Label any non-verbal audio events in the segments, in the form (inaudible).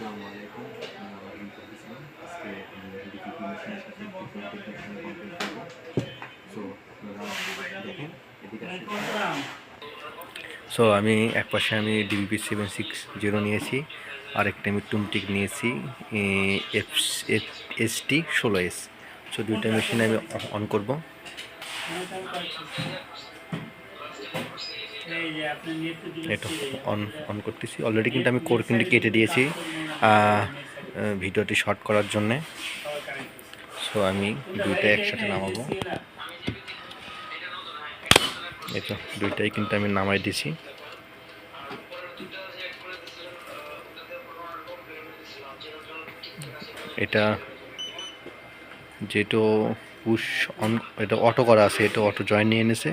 আসসালামু আলাইকুম। আমি ইসলাম আজকে আমি মেশিনের সাথে টেকনিশিয়ান কমপ্লিট করব সো দেখেন এদিকে সো আমি এক পাশে আমি ডিবিপি সেভেন সিক্স জিরো নিয়েছি আর একটা আমি টুমটিক নিয়েছি এফ এস টি ষোলো এস সো দুইটা মেশিন আমি অন করব এটা অন অন করতেছি। অলরেডি কিন্তু আমি কোর কিন্তু কেটে দিয়েছি। ভিডিওটি শর্ট করার জন্যে। সো আমি দুইটা একসাথে নামাবো। এই তো, দুইটাই কিন্তু আমি নামাই দিছি। এটা যেটো পুশ অন এটা অটো করা আছে, এটা অটো জয়েন নিয়ে এনেছে,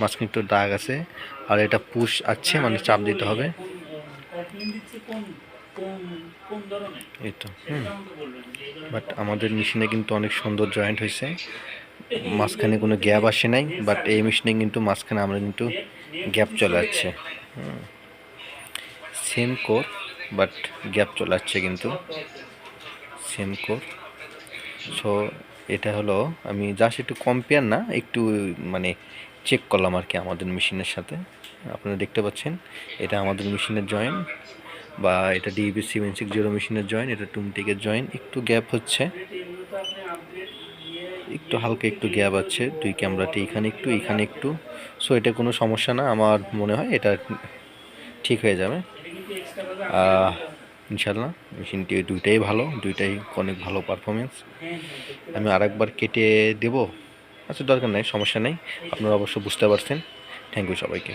মাঝখানে একটু দাগ আছে, আর এটা পুশ আছে মানে চাপ দিতে হবে। এই তো বাট আমাদের মেশিনে কিন্তু অনেক সুন্দর জয়েন্ট হয়েছে। (laughs) মাঝখানে কোনো গ্যাপ আসে নাই বাট এই মেশিনে কিন্তু মাঝখানে আমরা কিন্তু গ্যাপ চলে যাচ্ছে সেম কোর বাট গ্যাপ চলে যাচ্ছে কিন্তু। সেম কোর সো এটা হলো আমি জাস্ট একটু কম্পেয়ার না একটু মানে চেক করলাম আর কি আমাদের মেশিনের সাথে। আপনারা দেখতে পাচ্ছেন এটা আমাদের মেশিনের জয়েন বা এটা ডিবি সেভেন সিক্স জিরো মেশিনের জয়েন এটা টুমটিকের জয়েন একটু গ্যাপ হচ্ছে। একটু হালকা একটু গ্যাপ আছে, দুই ক্যামেরাটি এখানে একটু এখানে একটু। সো এটা কোনো সমস্যা না, আমার মনে হয় এটা ঠিক হয়ে যাবে। ইনশাল্লাহ মেশিনটি দুইটাই ভালো, দুইটাই অনেক ভালো পারফরমেন্স আমি আরেকবার কেটে দেব। আচ্ছা দরকার নেই, সমস্যা নেই। আপনারা অবশ্য বুঝতে পারছেন। থ্যাংক ইউ সবাইকে।